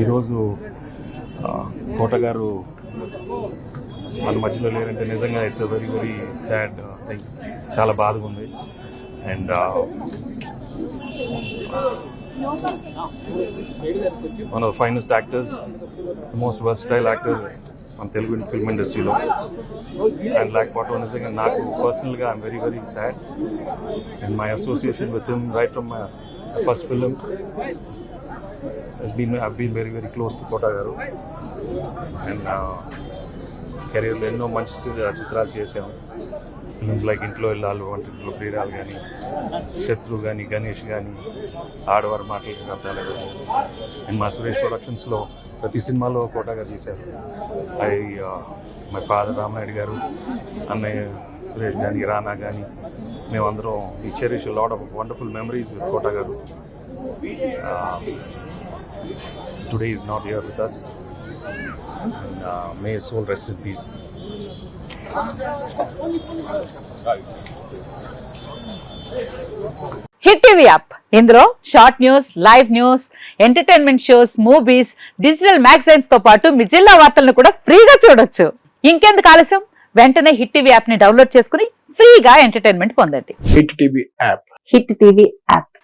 ఈరోజు కోటగారు మన మధ్యలో లేరంటే నిజంగా it's very very sad thing చాలా బాధగా ఉంది. And one of finest actors most versatile actor మన తెలుగు ఫిల్మ్ ఇండస్ట్రీలో అండ్ లేకపోవటం నిజంగా నాకు పర్సనల్గా I'm very very sad and my association with him right from my first film has been I've been very very close to Kota garu and కెరీర్లో ఎన్నో మంచి చిత్రాలు చేసాము ఫిల్మ్స్ లైక్ ఇంట్లో వెళ్ళాలి వంటింట్లో ప్రియురాలు కానీ శత్రు కానీ గణేష్ కానీ ఆడవారి మాట్లాడిన అర్థాలు కానీ అండ్ మా సురేష్ ప్రొడక్షన్స్లో ప్రతి సినిమాలో కోటా గారు తీశారు. ఐ మై ఫాదర్ రామనాయుడు గారు అన్నయ్య సురేష్ కానీ రానా కానీ మేమందరం ఈ cherish load of wonderful memories with Kota గారు today is not here with us. And uh, may his soul rest in peace. Hit TV app ఇందులో short news live news entertainment shows movies digital మ్యాగజైన్స్తో పాటు మీ జిల్లా వార్తలను కూడా ఫ్రీగా చూడొచ్చు. ఇంకెందుకు ఆలస్యం? వెంటనే హిట్ టీవీ యాప్ని డౌన్లోడ్ చేసుకుని ఫ్రీగా ఎంటర్టైన్మెంట్ పొందండి. Hit TV app Hit TV app